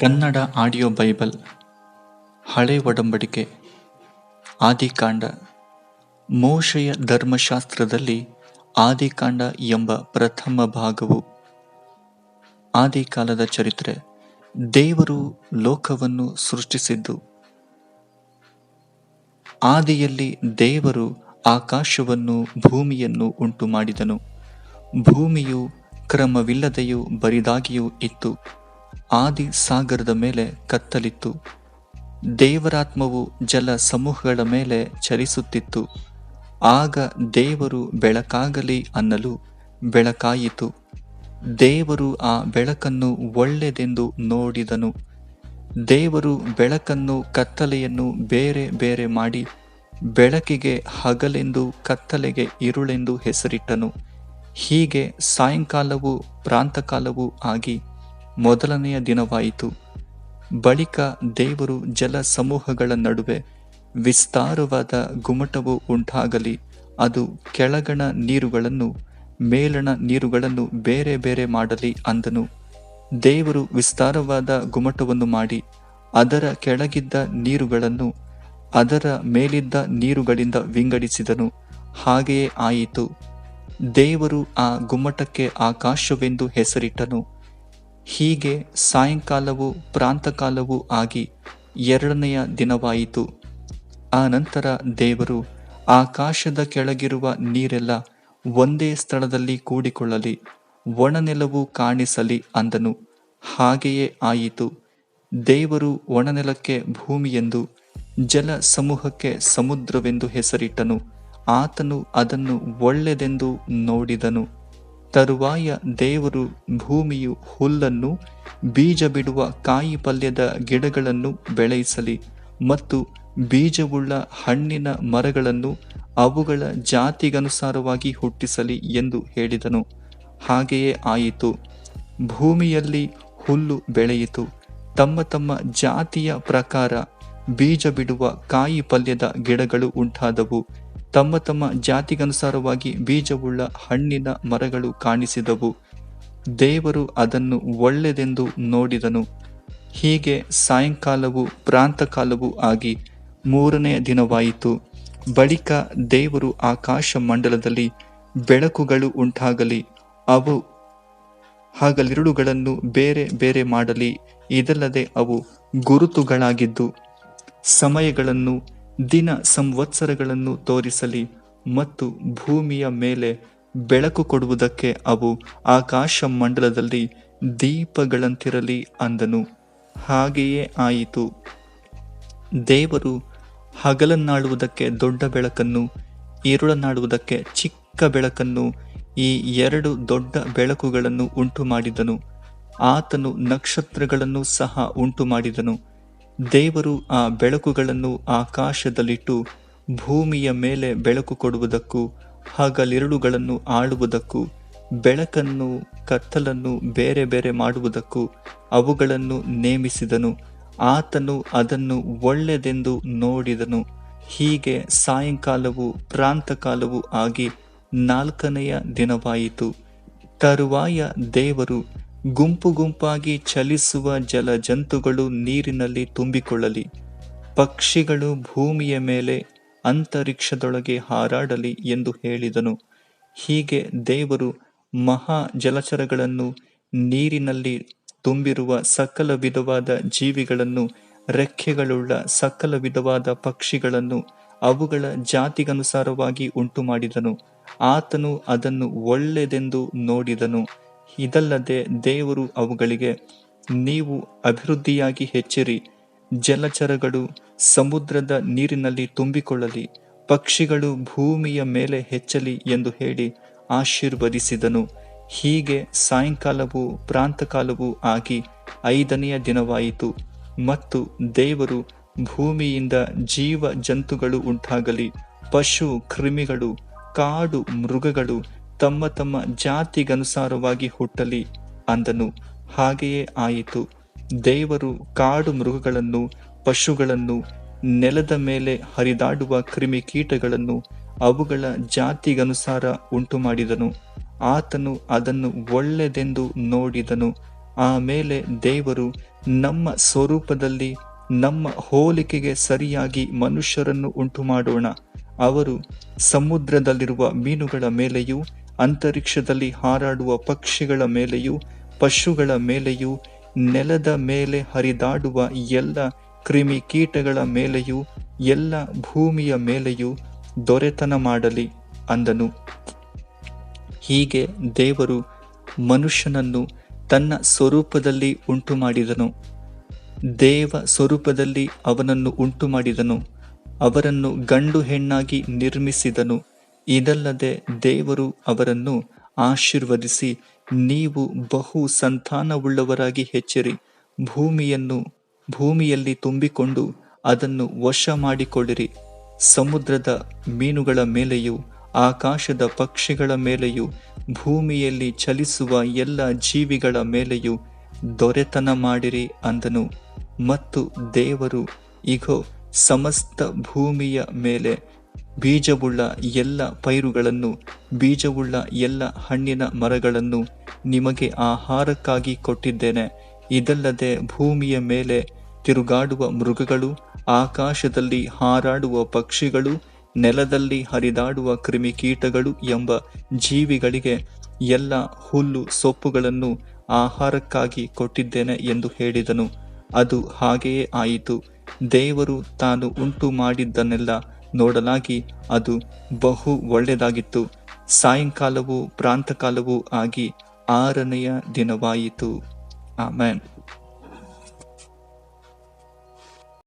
Kannada audio Bible, ಹಳೆ ಒಡಂಬಡಿಕೆ, ಆದಿಕಾಂಡ, ಮೋಶೆಯ ಧರ್ಮಶಾಸ್ತ್ರದಲ್ಲಿ ಆದಿಕಾಂಡ ಎಂಬ ಪ್ರಥಮ ಭಾಗವು. ಆದಿಕಾಲದ ಚರಿತ್ರೆ, ದೇವರು ಲೋಕವನ್ನು ಸೃಷ್ಟಿಸಿದ್ದು. ಆದಿಯಲ್ಲಿ ದೇವರು ಆಕಾಶವನ್ನು, ಭೂಮಿಯನ್ನು ಉಂಟು ಮಾಡಿದನು ಭೂಮಿಯು ಕ್ರಮವಿಲ್ಲದೆಯೂ ಬರಿದಾಗಿಯೂ ಇತ್ತು. ಆದಿ ಸಾಗರದ ಮೇಲೆ ಕತ್ತಲಿತ್ತು. ದೇವರಾತ್ಮವು ಜಲ ಸಮೂಹಗಳ ಮೇಲೆ ಚಲಿಸುತ್ತಿತ್ತು. ಆಗ ದೇವರು ಬೆಳಕಾಗಲಿ ಅನ್ನಲು ಬೆಳಕಾಯಿತು. ದೇವರು ಆ ಬೆಳಕನ್ನು ಒಳ್ಳೆದೆಂದು ನೋಡಿದನು. ದೇವರು ಬೆಳಕನ್ನು ಕತ್ತಲೆಯನ್ನು ಬೇರೆ ಬೇರೆ ಮಾಡಿ ಬೆಳಕಿಗೆ ಹಗಲೆಂದು ಕತ್ತಲೆಗೆ ಇರುಳೆಂದು ಹೆಸರಿಟ್ಟನು. ಹೀಗೆ ಸಾಯಂಕಾಲವೂ ಪ್ರಾಂತಕಾಲವೂ ಆಗಿ ಮೊದಲನೆಯ ದಿನವಾಯಿತು. ಬಳಿಕ ದೇವರು ಜಲ ಸಮೂಹಗಳ ನಡುವೆ ವಿಸ್ತಾರವಾದ ಗುಮಟವು ಉಂಟಾಗಲಿ, ಅದು ಕೆಳಗಣ ನೀರುಗಳನ್ನು, ಮೇಲಣ ನೀರುಗಳನ್ನು ಬೇರೆ ಬೇರೆ ಮಾಡಲಿ ಅಂದನು. ದೇವರು ವಿಸ್ತಾರವಾದ ಗುಮಟವನ್ನು ಮಾಡಿ, ಅದರ ಕೆಳಗಿದ್ದ ನೀರುಗಳನ್ನು ಅದರ ಮೇಲಿದ್ದ ನೀರುಗಳಿಂದ ವಿಂಗಡಿಸಿದನು. ಹಾಗೆಯೇ ಆಯಿತು. ದೇವರು ಆ ಗುಮ್ಮಟಕ್ಕೆ ಆಕಾಶವೆಂದು ಹೆಸರಿಟ್ಟನು. ಹೀಗೆ ಸಾಯಂಕಾಲವೂ ಪ್ರಾಂತಕಾಲವೂ ಆಗಿ ಎರಡನೆಯ ದಿನವಾಯಿತು. ಆ ನಂತರ ದೇವರು ಆಕಾಶದ ಕೆಳಗಿರುವ ನೀರೆಲ್ಲ ಒಂದೇ ಸ್ಥಳದಲ್ಲಿ ಕೂಡಿಕೊಳ್ಳಲಿ, ಒಣನೆಲವು ಕಾಣಿಸಲಿ ಅಂದನು. ಹಾಗೆಯೇ ಆಯಿತು. ದೇವರು ಒಣನೆಲಕ್ಕೆ ಭೂಮಿಯೆಂದು ಜಲ ಸಮೂಹಕ್ಕೆ ಸಮುದ್ರವೆಂದು ಹೆಸರಿಟ್ಟನು. ಆತನು ಅದನ್ನು ಒಳ್ಳೆದೆಂದು ನೋಡಿದನು. ತರುವಾಯ ದೇವರು ಭೂಮಿಯು ಹುಲ್ಲನ್ನು ಬೀಜ ಬಿಡುವ ಕಾಯಿ ಪಲ್ಯದ ಗಿಡಗಳನ್ನು ಬೆಳೆಯಿಸಲಿ ಮತ್ತು ಬೀಜವುಳ್ಳ ಹಣ್ಣಿನ ಮರಗಳನ್ನು ಅವುಗಳ ಜಾತಿಗನುಸಾರವಾಗಿ ಹುಟ್ಟಿಸಲಿ ಎಂದು ಹೇಳಿದನು. ಹಾಗೆಯೇ ಆಯಿತು. ಭೂಮಿಯಲ್ಲಿ ಹುಲ್ಲು ಬೆಳೆಯಿತು. ತಮ್ಮ ತಮ್ಮ ಜಾತಿಯ ಪ್ರಕಾರ ಬೀಜ ಬಿಡುವ ಕಾಯಿ ಪಲ್ಯದ ಗಿಡಗಳು ಉಂಟಾದವು. ತಮ್ಮ ತಮ್ಮ ಜಾತಿಗನುಸಾರವಾಗಿ ಬೀಜವುಳ್ಳ ಹಣ್ಣಿನ ಮರಗಳು ಕಾಣಿಸಿದವು. ದೇವರು ಅದನ್ನು ಒಳ್ಳೆದೆಂದು ನೋಡಿದನು. ಹೀಗೆ ಸಾಯಂಕಾಲವು ಪ್ರಾಂತಕಾಲವೂ ಆಗಿ ಮೂರನೆಯ ದಿನವಾಯಿತು. ಬಳಿಕ ದೇವರು ಆಕಾಶ ಮಂಡಲದಲ್ಲಿ ಬೆಳಕುಗಳು ಉಂಟಾಗಲಿ, ಅವು ಹಾಗಲಿರುಳುಗಳನ್ನು ಬೇರೆ ಬೇರೆ ಮಾಡಲಿ, ಇದಲ್ಲದೆ ಅವು ಗುರುತುಗಳಾಗಿದ್ದು, ಸಮಯಗಳನ್ನು ದಿನ ಸಂವತ್ಸರಗಳನ್ನು ತೋರಿಸಲಿ ಮತ್ತು ಭೂಮಿಯ ಮೇಲೆ ಬೆಳಕು ಕೊಡುವುದಕ್ಕೆ ಅವು ಆಕಾಶ ಮಂಡಲದಲ್ಲಿ ದೀಪಗಳಂತಿರಲಿ ಅಂದನು. ಹಾಗೆಯೇ ಆಯಿತು. ದೇವರು ಹಗಲನ್ನಾಡುವುದಕ್ಕೆ ದೊಡ್ಡ ಬೆಳಕನ್ನು ಈರುಳನ್ನಾಡುವುದಕ್ಕೆ ಚಿಕ್ಕ ಬೆಳಕನ್ನು, ಈ ಎರಡು ದೊಡ್ಡ ಬೆಳಕುಗಳನ್ನು ಉಂಟು ಮಾಡಿದನು ಆತನು ನಕ್ಷತ್ರಗಳನ್ನು ಸಹ ಉಂಟು ಮಾಡಿದನು ದೇವರು ಆ ಬೆಳಕುಗಳನ್ನು ಆಕಾಶದಲ್ಲಿಟ್ಟು ಭೂಮಿಯ ಮೇಲೆ ಬೆಳಕು ಕೊಡುವುದಕ್ಕೂ ಹಗಲಿರುಳುಗಳನ್ನು ಆಳುವುದಕ್ಕೂ ಬೆಳಕನ್ನು, ಕತ್ತಲನ್ನು ಬೇರೆ ಬೇರೆ ಮಾಡುವುದಕ್ಕೂ ಅವುಗಳನ್ನು ನೇಮಿಸಿದನು. ಆತನು ಅದನ್ನು ಒಳ್ಳೆದೆಂದು ನೋಡಿದನು. ಹೀಗೆ ಸಾಯಂಕಾಲವು ಪ್ರಾಂತಕಾಲವೂ ಆಗಿ ನಾಲ್ಕನೆಯ ದಿನವಾಯಿತು. ತರುವಾಯ ದೇವರು ಗುಂಪು ಗುಂಪಾಗಿ ಚಲಿಸುವ ಜಲ ಜಂತುಗಳು ನೀರಿನಲ್ಲಿ ತುಂಬಿಕೊಳ್ಳಲಿ. ಪಕ್ಷಿಗಳು ಭೂಮಿಯ ಮೇಲೆ ಅಂತರಿಕ್ಷದೊಳಗೆ ಹಾರಾಡಲಿ ಎಂದು ಹೇಳಿದನು. ಹೀಗೆ ದೇವರು ಮಹಾ ಜಲಚರಗಳನ್ನು ನೀರಿನಲ್ಲಿ ತುಂಬಿರುವ ಸಕಲ ವಿಧವಾದ ಜೀವಿಗಳನ್ನು, ರೆಕ್ಕೆಗಳುಳ್ಳ ಸಕಲ ವಿಧವಾದ ಪಕ್ಷಿಗಳನ್ನು ಅವುಗಳ ಜಾತಿಗನುಸಾರವಾಗಿ ಉಂಟು ಮಾಡಿದನು ಆತನು ಅದನ್ನು ಒಳ್ಳೆದೆಂದು ನೋಡಿದನು. ಇದಲ್ಲದೆ ದೇವರು ಅವುಗಳಿಗೆ, ನೀವು ಅಭಿವೃದ್ಧಿಯಾಗಿ ಹೆಚ್ಚಿರಿ, ಜಲಚರಗಳು ಸಮುದ್ರದ ನೀರಿನಲ್ಲಿ ತುಂಬಿಕೊಳ್ಳಲಿ, ಪಕ್ಷಿಗಳು ಭೂಮಿಯ ಮೇಲೆ ಹೆಚ್ಚಲಿ ಎಂದು ಹೇಳಿ ಆಶೀರ್ವದಿಸಿದನು. ಹೀಗೆ ಸಾಯಂಕಾಲವೂ ಪ್ರಾಂತಕಾಲವೂ ಆಗಿ ಐದನೆಯ ದಿನವಾಯಿತು. ಮತ್ತು ದೇವರು ಭೂಮಿಯಿಂದ ಜೀವ ಜಂತುಗಳು ಉಂಟಾಗಲಿ, ಪಶು, ಕ್ರಿಮಿಗಳು, ಕಾಡು ಮೃಗಗಳು ತಮ್ಮ ತಮ್ಮ ಜಾತಿಗನುಸಾರವಾಗಿ ಹುಟ್ಟಲಿ ಅಂದನು. ಹಾಗೆಯೇ ಆಯಿತು. ದೇವರು ಕಾಡು ಮೃಗಗಳನ್ನು, ಪಶುಗಳನ್ನು, ನೆಲದ ಮೇಲೆ ಹರಿದಾಡುವ ಕ್ರಿಮಿಕೀಟಗಳನ್ನು ಅವುಗಳ ಜಾತಿಗನುಸಾರ ಉಂಟು ಮಾಡಿದನು ಆತನು ಅದನ್ನು ಒಳ್ಳೆದೆಂದು ನೋಡಿದನು. ಆಮೇಲೆ ದೇವರು ನಮ್ಮ ಸ್ವರೂಪದಲ್ಲಿ ನಮ್ಮ ಹೋಲಿಕೆಗೆ ಸರಿಯಾಗಿ ಮನುಷ್ಯರನ್ನು ಉಂಟು ಮಾಡೋಣ ಅವರು ಸಮುದ್ರದಲ್ಲಿರುವ ಮೀನುಗಳ ಮೇಲೆಯೂ ಅಂತರಿಕ್ಷದಲ್ಲಿ ಹಾರಾಡುವ ಪಕ್ಷಿಗಳ ಮೇಲೆಯೂ, ಪಶುಗಳ ಮೇಲೆಯೂ, ನೆಲದ ಮೇಲೆ ಹರಿದಾಡುವ ಎಲ್ಲ ಕ್ರಿಮಿ ಕೀಟಗಳ ಮೇಲೆಯೂ, ಎಲ್ಲ ಭೂಮಿಯ ಮೇಲೆಯೂ ದೊರೆತನ ಮಾಡಲಿ ಅಂದನು. ಹೀಗೆ ದೇವರು ಮನುಷ್ಯನನ್ನು ತನ್ನ ಸ್ವರೂಪದಲ್ಲಿ ಉಂಟು ಮಾಡಿದನು ದೇವ ಸ್ವರೂಪದಲ್ಲಿ ಅವನನ್ನು ಉಂಟು ಮಾಡಿದನು ಅವರನ್ನು ಗಂಡು ಹೆಣ್ಣಾಗಿ ನಿರ್ಮಿಸಿದನು. ಇದಲ್ಲದೆ ದೇವರು ಅವರನ್ನು ಆಶೀರ್ವದಿಸಿ, ನೀವು ಬಹು ಸಂತಾನವುಳ್ಳವರಾಗಿ ಹೆಚ್ಚಿರಿ. ಭೂಮಿಯನ್ನು ಭೂಮಿಯಲ್ಲಿ ತುಂಬಿಕೊಂಡು ಅದನ್ನು ವಶ ಮಾಡಿಕೊಳ್ಳಿರಿ. ಸಮುದ್ರದ ಮೀನುಗಳ ಮೇಲೆಯೂ, ಆಕಾಶದ ಪಕ್ಷಿಗಳ ಮೇಲೆಯೂ, ಭೂಮಿಯಲ್ಲಿ ಚಲಿಸುವ ಎಲ್ಲ ಜೀವಿಗಳ ಮೇಲೆಯೂ ದೊರೆತನ ಮಾಡಿರಿ ಅಂದನು. ಮತ್ತು ದೇವರು, ಇಗೋ, ಸಮಸ್ತ ಭೂಮಿಯ ಮೇಲೆ ಬೀಜವುಳ್ಳ ಎಲ್ಲ ಪೈರುಗಳನ್ನು, ಬೀಜವುಳ್ಳ ಎಲ್ಲ ಹಣ್ಣಿನ ಮರಗಳನ್ನು ನಿಮಗೆ ಆಹಾರಕ್ಕಾಗಿ ಕೊಟ್ಟಿದ್ದೇನೆ. ಇದಲ್ಲದೆ ಭೂಮಿಯ ಮೇಲೆ ತಿರುಗಾಡುವ ಮೃಗಗಳು, ಆಕಾಶದಲ್ಲಿ ಹಾರಾಡುವ ಪಕ್ಷಿಗಳು, ನೆಲದಲ್ಲಿ ಹರಿದಾಡುವ ಕ್ರಿಮಿಕೀಟಗಳು ಎಂಬ ಜೀವಿಗಳಿಗೆ ಎಲ್ಲ ಹುಲ್ಲು ಸೊಪ್ಪುಗಳನ್ನು ಆಹಾರಕ್ಕಾಗಿ ಕೊಟ್ಟಿದ್ದೇನೆ ಎಂದು ಹೇಳಿದನು. ಅದು ಹಾಗೆಯೇ ಆಯಿತು. ದೇವರು ತಾನು ಉಂಟು ಮಾಡಿದ್ದನ್ನೆಲ್ಲ ನೋಡಲಾಗಿ ಅದು ಬಹು ಒಳ್ಳೆಯದಾಗಿತ್ತು. ಸಾಯಂಕಾಲವೂ ಪ್ರಾಂತಕಾಲವೂ ಆಗಿ ಆರನೆಯ ದಿನವಾಯಿತು. ಆಮೇನ್.